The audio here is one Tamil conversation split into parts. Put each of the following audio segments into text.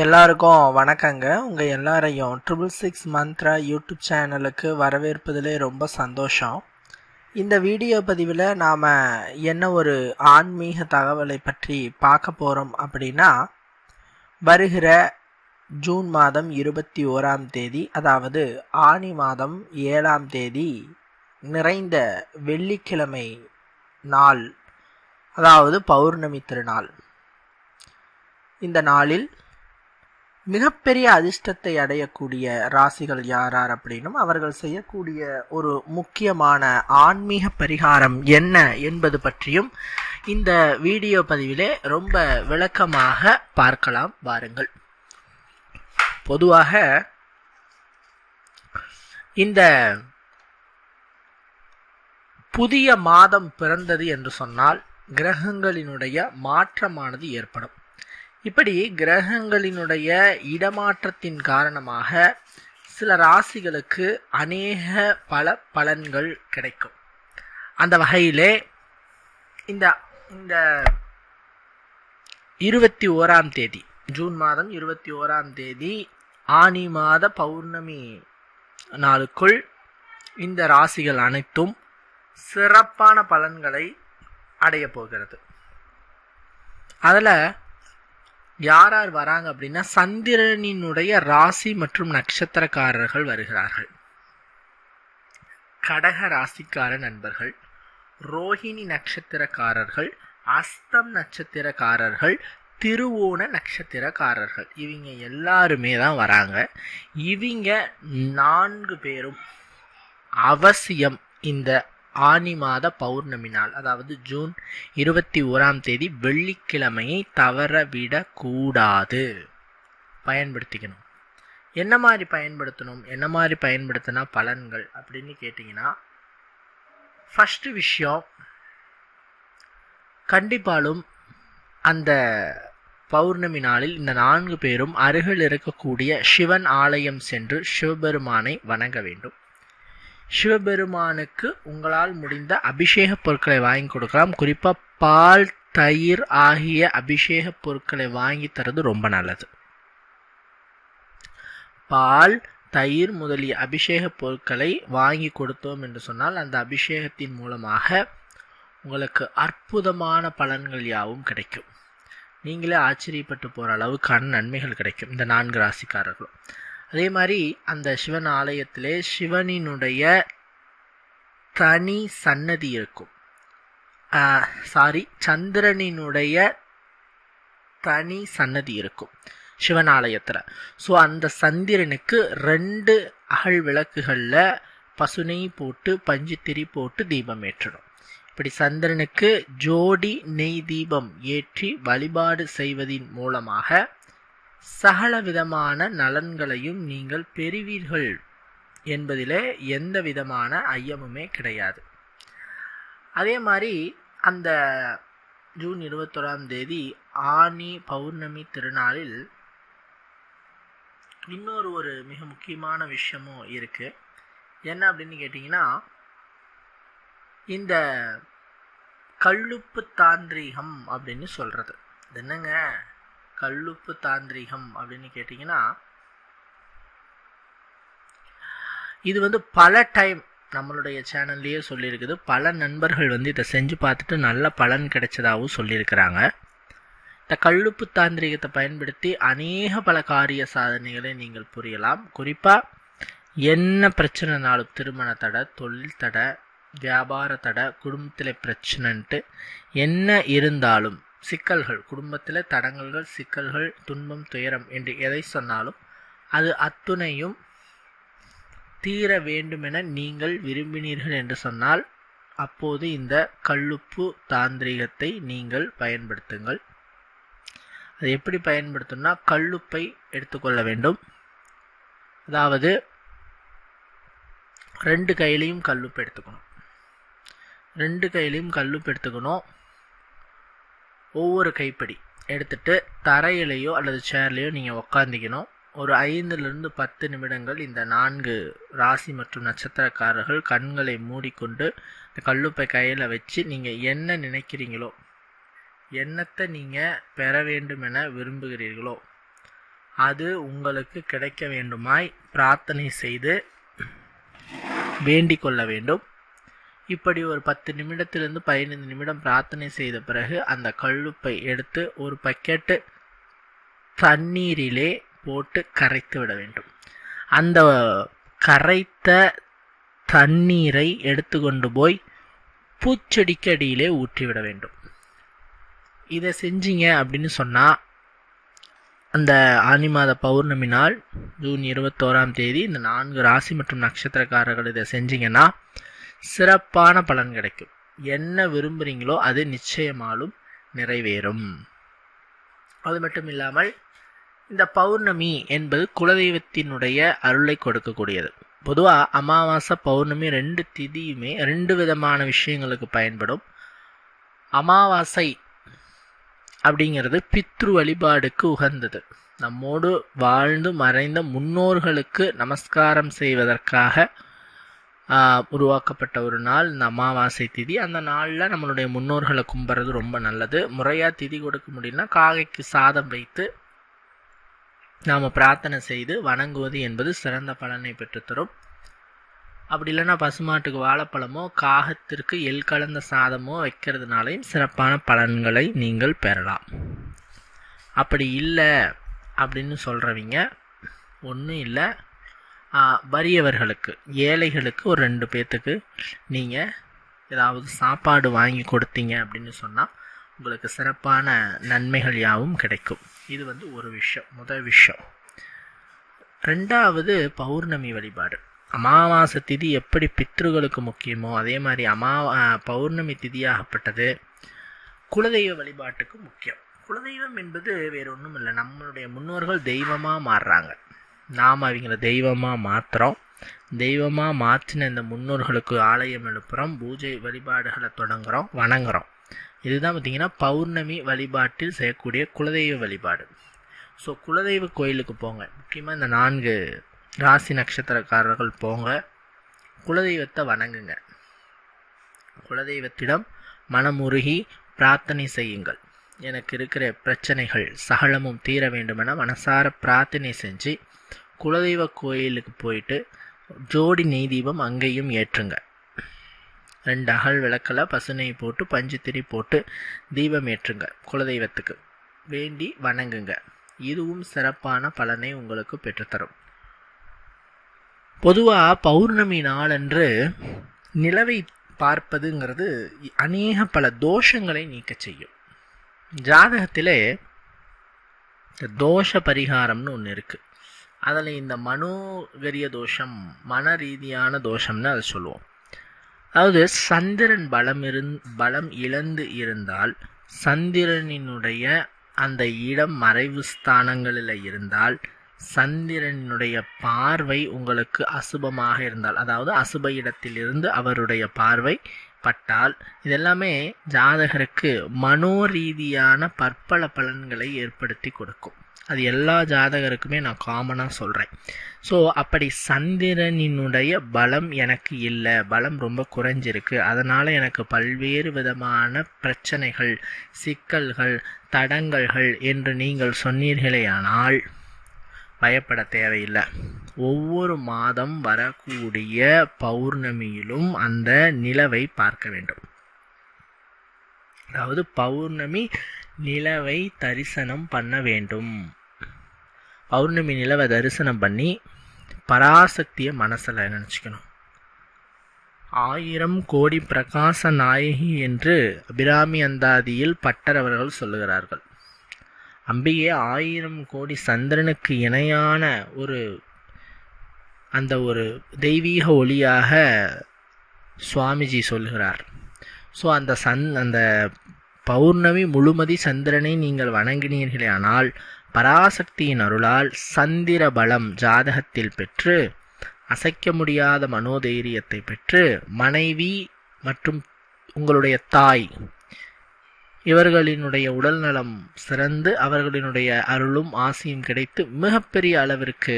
எல்லாருக்கும் வணக்கங்க. உங்கள் எல்லாரையும் ட்ரிபிள் சிக்ஸ் மந்த்ரா யூடியூப் சேனலுக்கு வரவேற்பதிலே ரொம்ப சந்தோஷம். இந்த வீடியோ பதிவில் நாம் என்ன ஒரு ஆன்மீக தகவலை பற்றி பார்க்க போகிறோம் அப்படின்னா வருகிற ஜூன் மாதம் இருபத்தி ஓராம் தேதி அதாவது ஆனி மாதம் ஏழாம் தேதி நிறைந்த வெள்ளிக்கிழமை நாள் அதாவது பௌர்ணமி திருநாள். இந்த நாளில் மிகப்பெரிய அதிர்ஷ்டத்தை அடையக்கூடிய ராசிகள் யார் யார் அப்படின்னும் அவர்கள் செய்யக்கூடிய ஒரு முக்கியமான ஆன்மீக பரிகாரம் என்ன என்பது பற்றியும் இந்த வீடியோ பதிவிலே ரொம்ப விளக்கமாக பார்க்கலாம். வாருங்கள். பொதுவாக இந்த புதிய மாதம் பிறந்தது என்று சொன்னால் கிரகங்களினுடைய மாற்றமானது ஏற்படும். இப்படி கிரகங்களினுடைய இடமாற்றத்தின் காரணமாக சில ராசிகளுக்கு அநேக பல பலன்கள் கிடைக்கும். அந்த வகையிலே இந்த இந்த இருபத்தி ஓராம் தேதி ஜூன் மாதம் இருபத்தி ஓராம் தேதி ஆனி மாத பௌர்ணமி நாளுக்குள் இந்த ராசிகள் அனைத்தும் சிறப்பான பலன்களை அடைய போகிறது. அதில் யார் யார் வராங்க அப்படின்னா சந்திரனினுடைய ராசி மற்றும் நட்சத்திரக்காரர்கள் வருகிறார்கள். கடக ராசிக்கார நண்பர்கள் ரோஹிணி நட்சத்திரக்காரர்கள் அஸ்தம் நட்சத்திரக்காரர்கள் திருவோண நட்சத்திரக்காரர்கள். இவங்க எல்லாருமே தான் வராங்க. இவங்க நான்கு பேரும் அவசியம் இந்த ஆனி மாத பௌர்ணமி நாள் அதாவது ஜூன் இருபத்தி ஓராம் தேதி வெள்ளிக்கிழமையை தவறவிடக்கூடாது. பயன்படுத்திக்கணும். என்ன மாதிரி பயன்படுத்தணும்? என்ன மாதிரி பயன்படுத்தினா பலன்கள் அப்படின்னு கேட்டிங்கன்னா ஃபஸ்ட்டு விஷயம் கண்டிப்பாலும் அந்த பௌர்ணமி நாளில் இந்த நான்கு பேரும் அருகில் இருக்கக்கூடிய சிவன் ஆலயம் சென்று சிவபெருமானை வணங்க வேண்டும். சிவபெருமானுக்கு உங்களால் முடிந்த அபிஷேக பொருட்களை வாங்கி கொடுக்கலாம். குறிப்பாக பால் தயிர் ஆகிய அபிஷேக பொருட்களை வாங்கி தரது ரொம்ப நல்லது. பால் தயிர் முதலிய அபிஷேக பொருட்களை வாங்கி கொடுத்தோம் என்று சொன்னால் அந்த அபிஷேகத்தின் மூலமாக உங்களுக்கு அற்புதமான பலன்கள் யாவும் கிடைக்கும். நீங்களே ஆச்சரியப்பட்டு போகிற அளவுக்கான நன்மைகள் கிடைக்கும். இந்த நான்கு ராசிக்காரர்களும். அதே மாதிரி அந்த சிவன் ஆலயத்திலே சிவனினுடைய தனி சன்னதி இருக்கும். சாரி சந்திரனினுடைய தனி சன்னதி இருக்கும் சிவன் ஆலயத்தில். ஸோ அந்த சந்திரனுக்கு ரெண்டு அகல் விளக்குகளில் பசுனை போட்டு பஞ்சு திரி போட்டு தீபம் ஏற்றணும். இப்படி சந்திரனுக்கு ஜோடி நெய் தீபம் ஏற்றி வழிபாடு செய்வதின் மூலமாக சகல விதமான நலன்களையும் நீங்கள் பெறுவீர்கள் என்பதிலே எந்த விதமான ஐயமுமே கிடையாது. அதே மாதிரி அந்த ஜூன் இருபத்தொறாம் தேதி ஆனி பௌர்ணமி திருநாளில் இன்னொரு ஒரு மிக முக்கியமான விஷயமும் இருக்குது என்ன அப்படின்னு கேட்டிங்கன்னா இந்த கல்லுப்பு தாந்திரீகம் அப்படின்னு சொல்கிறது என்னங்க? கல்லுப்பு தாந்திரிகம் அப்படின்னு கேட்டிங்கன்னா இது வந்து பல டைம் நம்மளுடைய சேனல்லையே சொல்லியிருக்குது. பல நண்பர்கள் வந்து இதை செஞ்சு பார்த்துட்டு நல்ல பலன் கிடைச்சதாகவும் சொல்லியிருக்கிறாங்க. இந்த கல்லுப்பு தாந்திரிகத்தை பயன்படுத்தி அநேக பல காரிய சாதனைகளை நீங்கள் புரியலாம். குறிப்பாக என்ன பிரச்சனைனாலும் திருமண தடை தொழில் தடை வியாபார தடை குடும்பத்தில் பிரச்சனைன்ட்டு என்ன இருந்தாலும் சிக்கல்கள் குடும்பத்தில் தடங்கல்கள் சிக்கல்கள் துன்பம் துயரம் என்று எதை சொன்னாலும் அது அத்துணையும் தீர வேண்டுமென நீங்கள் விரும்பினீர்கள் என்று சொன்னால் அப்போது இந்த கல்லுப்பு தாந்திரிகத்தை நீங்கள் பயன்படுத்துங்கள். அது எப்படி பயன்படுத்தணும்னா கல்லுப்பை எடுத்துக்கொள்ள வேண்டும். அதாவது ரெண்டு கையிலையும் கல்லுப்பு எடுத்துக்கணும். ரெண்டு கையிலையும் கல்லுப்பு எடுத்துக்கணும். ஒவ்வொரு கைப்படி எடுத்துட்டு தரையிலையோ அல்லது சேர்லேயோ நீங்கள் உக்காந்திக்கணும். ஒரு ஐந்துலேருந்து பத்து நிமிடங்கள் இந்த நான்கு ராசி மற்றும் நட்சத்திரக்காரர்கள் கண்களை மூடிக்கொண்டு இந்த கல்லுப்பை கையில் வச்சு நீங்கள் என்ன நினைக்கிறீங்களோ எண்ணத்தை நீங்கள் பெற வேண்டும் என விரும்புகிறீர்களோ அது உங்களுக்கு கிடைக்க வேண்டுமாய் பிரார்த்தனை செய்து வேண்டிக் கொள்ள வேண்டும். இப்படி ஒரு பத்து நிமிடத்திலிருந்து பதினைந்து நிமிடம் பிரார்த்தனை செய்த பிறகு அந்த கல்லுப்பை எடுத்து ஒரு பக்கெட்டு தண்ணீரிலே போட்டு கரைத்து விட வேண்டும். அந்த கரைத்த தண்ணீரை எடுத்துக்கொண்டு போய் பூச்செடிக்கு அடியிலே ஊற்றிவிட வேண்டும். இதை செஞ்சீங்க அப்படின்னு சொன்னால் அந்த ஆனி மாத பௌர்ணமி நாள் ஜூன் இருபத்தோராம் தேதி இந்த நான்கு ராசி மற்றும் நட்சத்திரக்காரர்கள் இதை செஞ்சீங்கன்னா சிறப்பான பலன் கிடைக்கும். என்ன விரும்புகிறீங்களோ அது நிச்சயமாலும் நிறைவேறும். அது மட்டும் இல்லாமல் இந்த பௌர்ணமி என்பது குலதெய்வத்தினுடைய அருளை கொடுக்கக்கூடியது. பொதுவாக அமாவாசை பௌர்ணமி ரெண்டு திதியுமே ரெண்டு விதமான விஷயங்களுக்கு பயன்படும். அமாவாசை அப்படிங்கிறது பித்ரு வழிபாடுக்கு உகந்தது. நம்மோடு வாழ்ந்து மறைந்த முன்னோர்களுக்கு நமஸ்காரம் செய்வதற்காக உருவாக்கப்பட்ட ஒரு நாள் இந்த அமாவாசை திதி. அந்த நாளில் நம்மளுடைய முன்னோர்களை கும்புறது ரொம்ப நல்லது. முறையாக திதி கொடுக்க முடியும்னா காகைக்கு சாதம் வைத்து நாம் பிரார்த்தனை செய்து வணங்குவது என்பது சிறந்த பலனை பெற்றுத்தரும். அப்படி இல்லைன்னா பசுமாட்டுக்கு வாழைப்பழமோ காகத்திற்கு எல் கலந்த சாதமோ வைக்கிறதுனாலையும் சிறப்பான பலன்களை நீங்கள் பெறலாம். அப்படி இல்லை அப்படின்னு சொல்கிறவங்க ஒன்றும் இல்லை. வறியவர்களுக்கு ஏழைகளுக்கு ஒரு ரெண்டு பேர்த்துக்கு நீங்கள் ஏதாவது சாப்பாடு வாங்கி கொடுத்தீங்க அப்படின்னு சொன்னால் உங்களுக்கு சிறப்பான நன்மைகள் யாவும் கிடைக்கும். இது வந்து ஒரு விஷயம் முதல் விஷயம். ரெண்டாவது பௌர்ணமி வழிபாடு. அமாவாசை திதி எப்படி பித்ருகளுக்கு முக்கியமோ அதே மாதிரி அமா பௌர்ணமி திதியாகப்பட்டது குலதெய்வ வழிபாட்டுக்கு முக்கியம். குலதெய்வம் என்பது வேறு ஒன்றும் இல்லை நம்மளுடைய முன்னோர்கள் தெய்வமாக மாறுறாங்க. நாம் அவங்கள தெய்வமாக மாற்றுறோம் தெய்வமாக மாற்றின இந்த முன்னோர்களுக்கு ஆலயம் எழுப்புகிறோம் பூஜை வழிபாடுகளை தொடங்குகிறோம் வணங்குறோம். இதுதான் பார்த்திங்கன்னா பௌர்ணமி வழிபாட்டில் செய்யக்கூடிய குலதெய்வ வழிபாடு. ஸோ குலதெய்வ கோயிலுக்கு போங்க. முக்கியமாக இந்த நான்கு ராசி நட்சத்திரக்காரர்கள் போங்க. குலதெய்வத்தை வணங்குங்க. குலதெய்வத்திடம் மனமுருகி பிரார்த்தனை செய்யுங்கள். எனக்கு இருக்கிற பிரச்சனைகள் சகலமும் தீர வேண்டுமென மனசார பிரார்த்தனை செஞ்சு குலதெய்வ கோயிலுக்கு போயிட்டு ஜோடி நெய் தீபம் அங்கேயும் ஏற்றுங்க. ரெண்டு அகல் விளக்கில் பசுனை போட்டு பஞ்சுத்திரி போட்டு தீபம் ஏற்றுங்க குலதெய்வத்துக்கு. வேண்டி வணங்குங்க. இதுவும் சிறப்பான பலனை உங்களுக்கு பெற்றுத்தரும். பொதுவாக பௌர்ணமி நாளன்று நிலவை பார்ப்பதுங்கிறது அநேக பல தோஷங்களை நீக்க செய்யும். ஜாதகத்திலே தோஷ பரிகாரம்னு ஒன்று இருக்குது அதில் இந்த மனோகரிய தோஷம் மன ரீதியான தோஷம்னு அதை சொல்லுவோம். அதாவது சந்திரன் பலம் இருந் பலம் இழந்து இருந்தால் சந்திரனினுடைய அந்த இடம் மறைவு ஸ்தானங்களில் இருந்தால் சந்திரனுடைய பார்வை உங்களுக்கு அசுபமாக இருந்தால் அதாவது அசுப இடத்திலிருந்து அவருடைய பார்வை பட்டால் இதெல்லாமே ஜாதகருக்கு மனோரீதியான பற்பல பலன்களை ஏற்படுத்தி கொடுக்கும். அது எல்லா ஜாதகருக்குமே நான் காமனாக சொல்கிறேன் ஸோ அப்படி சந்திரனினுடைய பலம் எனக்கு இல்லை. பலம் ரொம்ப குறைஞ்சிருக்கு. அதனால் எனக்கு பல்வேறு விதமான பிரச்சனைகள் சிக்கல்கள் தடங்கல்கள் என்று நீங்கள் சொன்னீர்களேயானால் பயப்பட தேவையில்லை. ஒவ்வொரு மாதம் வரக்கூடிய பௌர்ணமியிலும் அந்த நிலவை பார்க்க வேண்டும். அதாவது பௌர்ணமி நிலவை தரிசனம் பண்ண வேண்டும். பௌர்ணமி நிலவை தரிசனம் பண்ணி பராசக்தியை மனசில் நினச்சிக்கணும். ஆயிரம் கோடி பிரகாச நாயகி என்று அபிராமி அந்தாதியில் பட்டர் அவர்கள் சொல்லுகிறார்கள். அம்பிகை ஆயிரம் கோடி சந்திரனுக்கு இணையான ஒரு அந்த ஒரு தெய்வீக ஒளியாக சுவாமிஜி சொல்லுகிறார். ஸோ அந்த சந் அந்த பௌர்ணமி முழுமதி சந்திரனை நீங்கள் வணங்கினீர்களே ஆனால் பராசக்தியின் அருளால் சந்திர பலம் ஜாதகத்தில் பெற்று அசைக்க முடியாத மனோதைரியத்தை பெற்று மனைவி மற்றும் உங்களுடைய தாய் இவர்களினுடைய உடல் நலம் சிறந்து அவர்களினுடைய அருளும் ஆசையும் கிடைத்து மிகப்பெரிய அளவிற்கு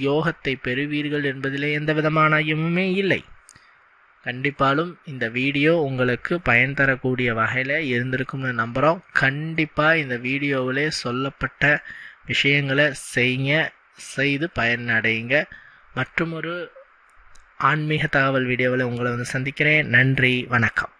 யோகத்தை பெறுவீர்கள் என்பதிலே எந்த விதமான ஐயமுமே இல்லை. கண்டிப்பாலும் இந்த வீடியோ உங்களுக்கு பயன் தரக்கூடிய வகையில் இருந்திருக்கும்னு நம்புகிறோம் கண்டிப்பாக இந்த வீடியோவிலே சொல்லப்பட்ட விஷயங்களை செய்யுங்க செய்து பயனடைங்க. மற்றும் ஒரு ஆன்மீக தகவல் வீடியோவில் உங்களை வந்து சந்திக்கிறேன். நன்றி வணக்கம்.